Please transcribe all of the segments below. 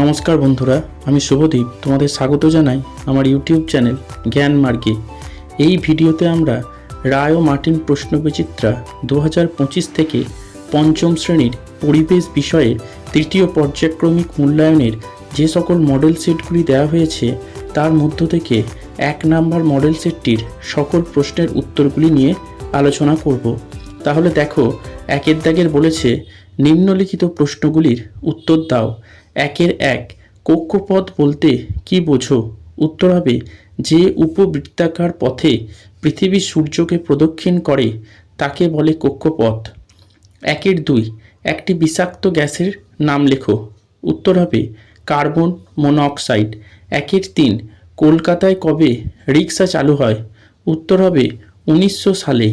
নমস্কার বন্ধুরা, আমি শুভদীপ, তোমাদের স্বাগত জানাই আমার ইউটিউব চ্যানেল জ্ঞান মার্গে। এই ভিডিওতে আমরা রায় ও মার্টিন প্রশ্নবিচিত্রা দু হাজার পঁচিশ থেকে পঞ্চম শ্রেণির পরিবেশ বিষয়ে তৃতীয় পর্যায়ক্রমিক মূল্যায়নের যে সকল মডেল সেটগুলি দেওয়া হয়েছে, তার মধ্য থেকে এক নাম্বার মডেল সেটটির সকল প্রশ্নের উত্তরগুলি নিয়ে আলোচনা করব। তাহলে দেখো, একের দাগের বলেছে, নিম্নলিখিত প্রশ্নগুলির উত্তর দাও। একের এক। কক্ষপথ বলতে কি বোঝো? উত্তর হবে, যে উপবৃত্তাকার পথে পৃথিবী সূর্যকে প্রদক্ষিণ করে, তাকে বলে কক্ষপথ। একের দুই। একটি বিষাক্ত গ্যাসের নাম লেখো। উত্তর হবে, কার্বন মনোঅক্সাইড একের তিন। কলকাতায় কবে রিক্সা চালু হয়? উত্তর হবে, উনিশশো সালে।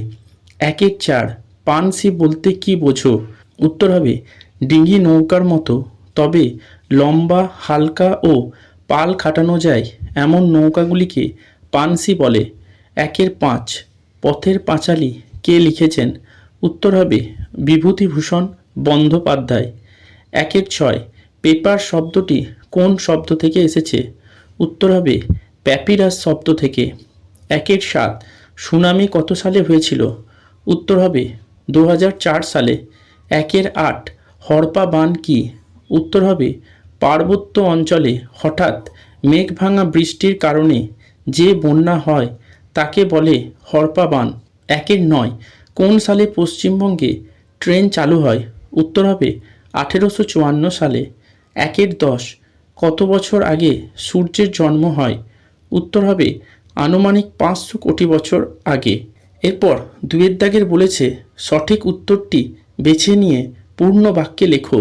একের চার। পানসি বলতে কি বোঝো? উত্তর হবে, ডিঙি নৌকার মতো তবে লম্বা, হালকা ও পাল খাটানো যায় এমন নৌকাগুলিকে পানসি বলে। একের পাঁচ, পথের পাঁচালী কে লিখেছেন? উত্তর হবে বিভূতিভূষণ বন্দ্যোপাধ্যায়। একের ছয়, পেপার শব্দটি কোন শব্দ থেকে এসেছে? উত্তর হবে প্যাপিরাস শব্দ থেকে। একের সাত, সুনামি কত সালে হয়েছিল? উত্তর হবে দু হাজার চার সালে। একের আট, হরপা বান কি? উত্তর হবে, পার্বত্য অঞ্চলে হঠাৎ মেঘ ভাঙা বৃষ্টির কারণে যে বন্যা হয়, তাকে বলে হরপা বান একের নয়, কোন সালে পশ্চিমবঙ্গে ট্রেন চালু হয়? উত্তর হবে, আঠেরোশো চুয়ান্ন সালে। একের দশ, কত বছর আগে সূর্যের জন্ম হয়? উত্তর হবে, আনুমানিক পাঁচশো কোটি বছর আগে। এরপর দুয়ের দাগের বলেছে, সঠিক উত্তরটি বেছে নিয়ে পূর্ণ বাক্যে লেখো।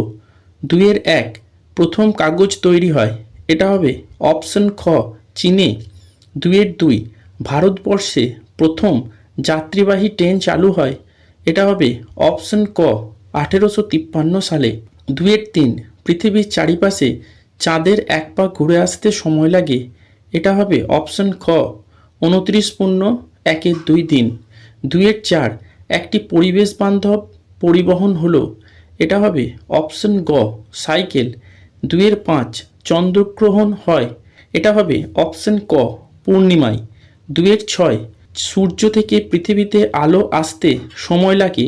দুয়ের এক, প্রথম কাগজ তৈরি হয়, এটা হবে অপশন খ, চীনে। দুয়ের দুই, ভারতবর্ষে প্রথম যাত্রীবাহী ট্রেন চালু হয়, এটা হবে অপশন ক, আঠেরোশো তিপ্পান্ন সালে। দুয়ের তিন, পৃথিবীর চারিপাশে চাঁদের এক পা ঘুরে আসতে সময় লাগে, এটা হবে অপশন খ, উনত্রিশ পূর্ণ একের দুই দিন। দুয়ের চার, একটি পরিবেশ বান্ধব পরিবহন হলো এটা হবে অপশন গ, সাইকেল। দুয়ের পাঁচ, চন্দ্রগ্রহণ হয়। এটা হবে অপশন ক, পূর্ণিমায়। দুয়ের ছয়, সূর্য থেকে পৃথিবীতে আলো আসতে সময় লাগে।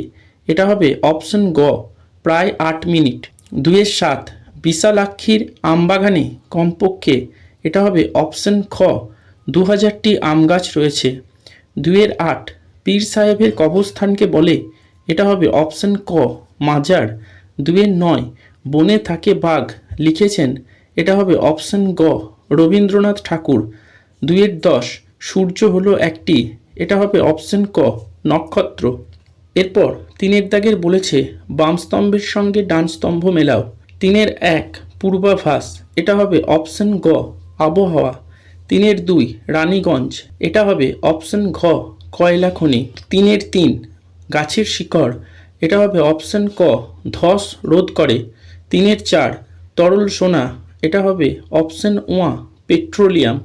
এটা হবে অপশন গ, প্রায় আট মিনিট। দুয়ের সাত, বিশালাক্ষীর আমবাগানে কমপক্ষে। এটা হবে অপশন খ দু হাজারটি আম গাছ রয়েছে। দুয়ের আট, পীর সাহেবের কবরস্থানকে বলে এটা হবে অপশন ক, মাজার। দুয়ের নয়, বনে থাকে বাঘ, লিখেছেন। এটা হবে অপশন গ, রবীন্দ্রনাথ ঠাকুর। দুয়ের দশ, সূর্য হলো একটি। এটা হবে অপশন ক, নক্ষত্র। এরপর তিনের দাগের বলেছে, বাম স্তম্ভের সঙ্গে ডান স্তম্ভ মেলাও। তিনের এক, পূর্বাভাস। এটা হবে অপশন গ, আবহাওয়া। তিনের দুই, রানীগঞ্জ। এটা হবে অপশন ঘ, কয়লা খনি। তিনের তিন গাছের শিকড়, এটা হবে অপশন ক, ধস রোধ করে। তিনের চার, তরল সোনা, এটা হবে অপশন ওয়া, পেট্রোলিয়াম।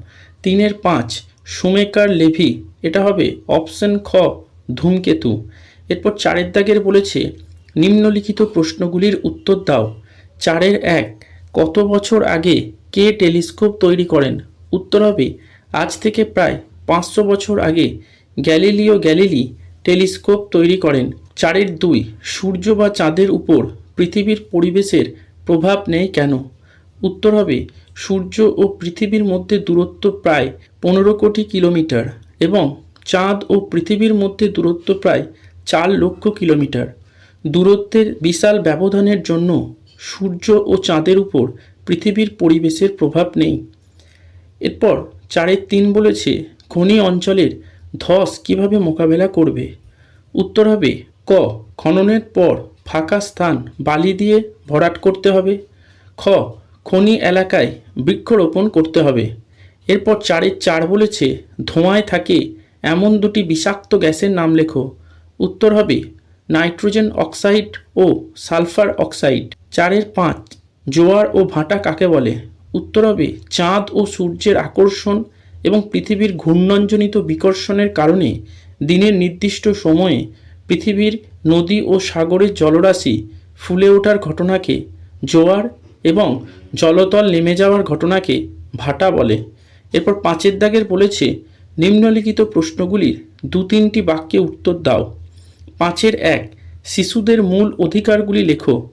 তিনের পাঁচ, সুমেকার লেভি, এটা হবে অপশন খ, ধূমকেতু। এরপর চারের দাগের বলেছে, নিম্নলিখিত প্রশ্নগুলির উত্তর দাও। চারের এক, কত বছর আগে কে টেলিস্কোপ তৈরি করেন? উত্তর হবে, আজ থেকে প্রায় পাঁচশো বছর আগে গ্যালিলিও গ্যালিলি টেলিস্কোপ তৈরি করেন। চারের দুই, সূর্য বা চাঁদের উপর পৃথিবীর পরিবেশের প্রভাব নেই কেন? উত্তর হবে, সূর্য ও পৃথিবীর মধ্যে দূরত্ব প্রায় পনেরো কোটি কিলোমিটার এবং চাঁদ ও পৃথিবীর মধ্যে দূরত্ব প্রায় চার লক্ষ কিলোমিটার। দূরত্বের বিশাল ব্যবধানের জন্য সূর্য ও চাঁদের উপর পৃথিবীর পরিবেশের প্রভাব নেই। এরপর চারের তিন বলেছে, খনি অঞ্চলের ধস কীভাবে মোকাবেলা করবে? উত্তর হবে, ক, খননের পর ফাঁকা স্থান বালি দিয়ে ভরাট করতে হবে, খ, খনি এলাকায় বৃক্ষরোপণ করতে হবে। এরপর চারের চার বলেছে, ধোঁয়ায় থাকে এমন দুটি বিষাক্ত গ্যাসের নাম লেখো। উত্তর হবে, নাইট্রোজেন অক্সাইড ও সালফার অক্সাইড। চারের পাঁচ, জোয়ার ও ভাটা কাকে বলে? উত্তর হবে, চাঁদ ও সূর্যের আকর্ষণ এবং পৃথিবীর ঘূর্ণনজনিত বিকর্ষণের কারণে দিনের নির্দিষ্ট সময়ে পৃথিবীর নদী ও সাগরের জলরাশি ফুলে ওঠার ঘটনাকে জোয়ার এবং জলতল নেমে যাওয়ার ঘটনাকে ভাটা বলে। এরপর পাঁচের দাগের বলেছে, নিম্নলিখিত প্রশ্নগুলির দু তিনটি বাক্যে উত্তর দাও। পাঁচের এক, শিশুদের মূল অধিকারগুলি লেখো।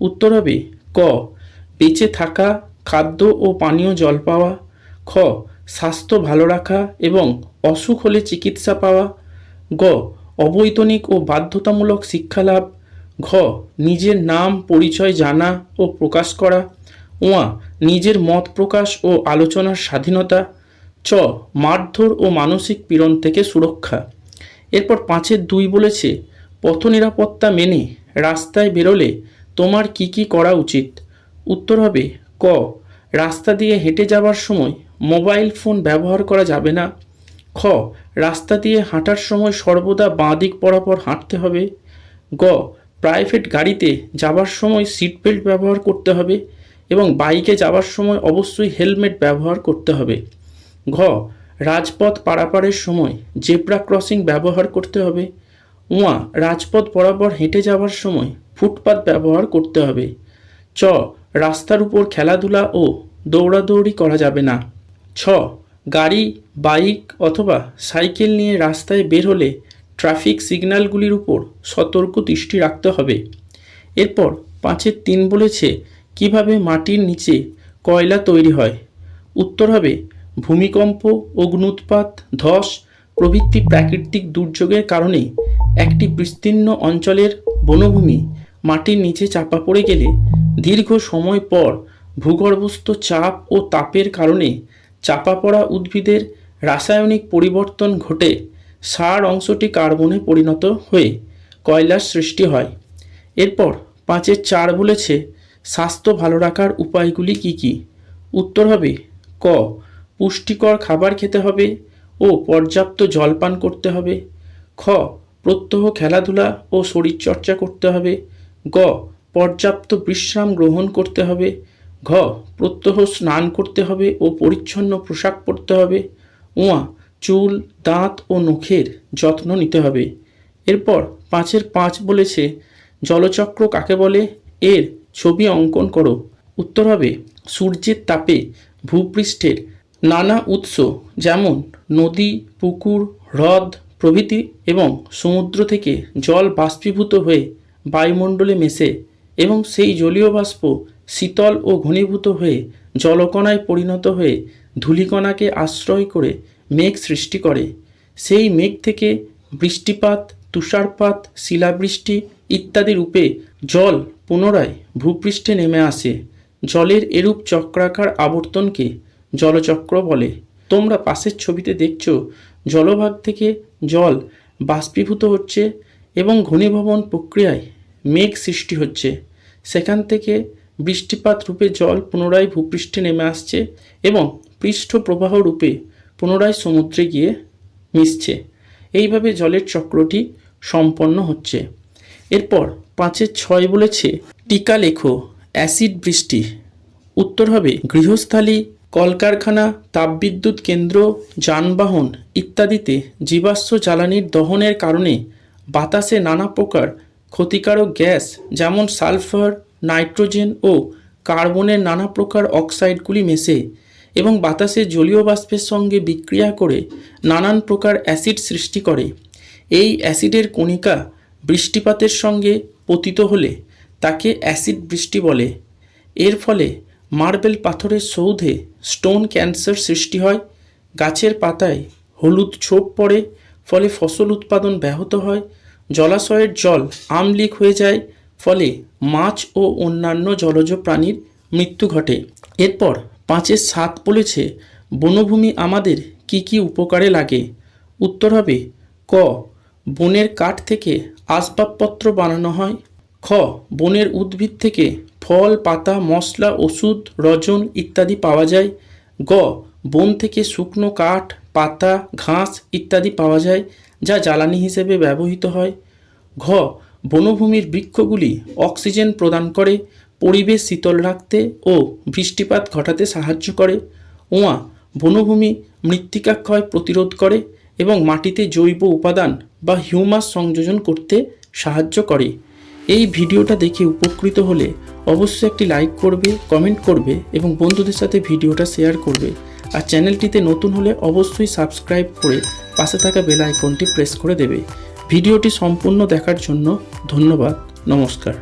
উত্তর হবে, ক, বেঁচে থাকা, খাদ্য ও পানীয় জল পাওয়া। খ, স্বাস্থ্য ভালো রাখা এবং অসুখ হলে চিকিৎসা পাওয়া। গ, অবৈতনিক ও বাধ্যতামূলক শিক্ষালাভ। ঘ, নিজের নাম, পরিচয় জানা ও প্রকাশ করা। ওয়া নিজের মত প্রকাশ ও আলোচনার স্বাধীনতা। চ, মারধর ও মানসিক পীড়ন থেকে সুরক্ষা। এরপর পাঁচের দুই বলেছে পথ নিরাপত্তা মেনে রাস্তায় বেরোলে তোমার কি কি করা উচিত? উত্তর হবে, ক, রাস্তা দিয়ে হেঁটে যাওয়ার সময় মোবাইল ফোন ব্যবহার করা যাবে না। খ, রাস্তা দিয়ে হাঁটার সময় সর্বদা বাঁ দিক বরাবর হাঁটতে হবে। গ, প্রাইভেট গাড়িতে যাবার সময় সিট বেল্ট ব্যবহার করতে হবে এবং বাইকে যাওয়ার সময় অবশ্যই হেলমেট ব্যবহার করতে হবে। ঘ, রাজপথ পারাপারের সময় জেব্রা ক্রসিং ব্যবহার করতে হবে। উয়া, রাজপথ বরাবর হেঁটে যাওয়ার সময় ফুটপাত ব্যবহার করতে হবে। চ, রাস্তার উপর খেলাধুলা ও দৌড়াদৌড়ি করা যাবে না। ছ গাড়ি, বাইক অথবা সাইকেল নিয়ে রাস্তায় বের হলে ট্রাফিক সিগন্যালগুলির উপর সতর্ক দৃষ্টি রাখতে হবে। এরপর পাঁচের তিন বলেছে কীভাবে মাটির নিচে কয়লা তৈরি হয়। উত্তর হবে, ভূমিকম্প, অগ্নুৎপাত, ধস প্রভৃতি প্রাকৃতিক দুর্যোগের কারণে একটি বিস্তীর্ণ অঞ্চলের বনভূমি মাটির নিচে চাপা পড়ে গেলে দীর্ঘ সময় পর ভূগর্ভস্থ চাপ ও তাপের কারণে চাপা পড়া উদ্ভিদের রাসায়নিক পরিবর্তন ঘটে, সার অংশটি কার্বনে পরিণত হয়ে কয়লার সৃষ্টি হয়। এরপর পাঁচের চার বলেছে, স্বাস্থ্য ভালো রাখার উপায়গুলি কি কি? উত্তর হবে, ক, পুষ্টিকর খাবার খেতে হবে ও পর্যাপ্ত জল পান করতে হবে। খ, প্রত্যহ খেলাধুলা ও শরীরচর্চা করতে হবে। গ, পর্যাপ্ত বিশ্রাম গ্রহণ করতে হবে ঘ, প্রত্যহ স্নান করতে হবে ও পরিচ্ছন্ন পোশাক পরতে হবে। উয়া, চুল, দাঁত ও নখের যত্ন নিতে হবে। এরপর পাঁচের পাঁচ বলেছে, জলচক্র কাকে বলে? এর ছবি অঙ্কন করো। উত্তর হবে, সূর্যের তাপে ভূপৃষ্ঠের নানা উৎস যেমন নদী, পুকুর, হ্রদ, প্রভৃতি এবং সমুদ্র থেকে জল বাষ্পীভূত হয়ে বায়ুমণ্ডলে মেশে এবং সেই জলীয় বাষ্প শীতল ও ঘনীভূত হয়ে জলকণায় পরিণত হয়ে ধূলিকণাকে আশ্রয় করে মেঘ সৃষ্টি করে। সেই মেঘ থেকে বৃষ্টিপাত, তুষারপাত, শিলাবৃষ্টি ইত্যাদি রূপে জল পুনরায় ভূপৃষ্ঠে নেমে আসে। জলের এরূপ চক্রাকার আবর্তনকে জলচক্র বলে। তোমরা পাশের ছবিতে দেখছ, জলভাগ থেকে জল বাষ্পীভূত হচ্ছে এবং ঘনীভবন প্রক্রিয়ায় মেঘ সৃষ্টি হচ্ছে। সেখান থেকে বৃষ্টিপাত রূপে জল পুনরায় ভূপৃষ্ঠে নেমে আসছে এবং পৃষ্ঠ প্রবাহ রূপে পুনরায় সমুদ্রে গিয়ে মিশছে। এইভাবে জলের চক্রটি সম্পন্ন হচ্ছে। এরপর পাঁচের ছয় বলেছে, টিকা লেখো, অ্যাসিড বৃষ্টি। উত্তর হবে, গৃহস্থালী, কলকারখানা, তাপবিদ্যুৎ কেন্দ্র, যানবাহন ইত্যাদিতে জীবাশ্ম জ্বালানির দহনের কারণে বাতাসে নানা প্রকার ক্ষতিকারক গ্যাস যেমন সালফার নাইট্রোজেন ও কার্বনের নানা প্রকার অক্সাইডগুলি মেশে এবং বাতাসে জলীয় বাষ্পের সঙ্গে বিক্রিয়া করে নানান প্রকার অ্যাসিড সৃষ্টি করে। এই অ্যাসিডের কণিকা বৃষ্টিপাতের সঙ্গে পতিত হলে তাকে অ্যাসিড বৃষ্টি বলে। এর ফলে মার্বেল পাথরের সৌধে স্টোন ক্যান্সার সৃষ্টি হয়, গাছের পাতায় হলুদ ছোপ পড়ে, ফলে ফসল উৎপাদন ব্যাহত হয়, জলাশয়ের জল আমলিক হয়ে যায় ফলে মাছ ও অন্যান্য জলজ প্রাণীর মৃত্যু ঘটে। এরপর পাঁচের সাত বলেছে, বনভূমি আমাদের কি কি উপকারে লাগে? উত্তর হবে, ক, বনের কাঠ থেকে আসবাবপত্র বানানো হয়। খ, বনের উদ্ভিদ থেকে ফল, পাতা, মশলা, ওষুধ, রজন ইত্যাদি পাওয়া যায়। গ, বন থেকে শুকনো কাঠ, পাতা, ঘাস ইত্যাদি পাওয়া যায়, যা জ্বালানি হিসেবে ব্যবহৃত হয়। ঘ বনভূমির বৃক্ষগুলি অক্সিজেন প্রদান করে, পরিবেশ শীতল রাখতে ও বৃষ্টিপাত ঘটাতে সাহায্য করে। ওয়া বনভূমি মৃত্তিকা ক্ষয় প্রতিরোধ করে এবং মাটিতে জৈব উপাদান বা হিউমাস সংযোজন করতে সাহায্য করে। এই ভিডিওটা দেখে উপকৃত হলে অবশ্যই একটি লাইক করবে, কমেন্ট করবে এবং বন্ধুদের সাথে ভিডিওটা শেয়ার করবে। আর চ্যানেলটিতে নতুন হলে অবশ্যই সাবস্ক্রাইব করে পাশে থাকা বেল আইকনটি প্রেস করে দেবে। ভিডিওটি সম্পূর্ণ দেখার জন্য ধন্যবাদ নমস্কার।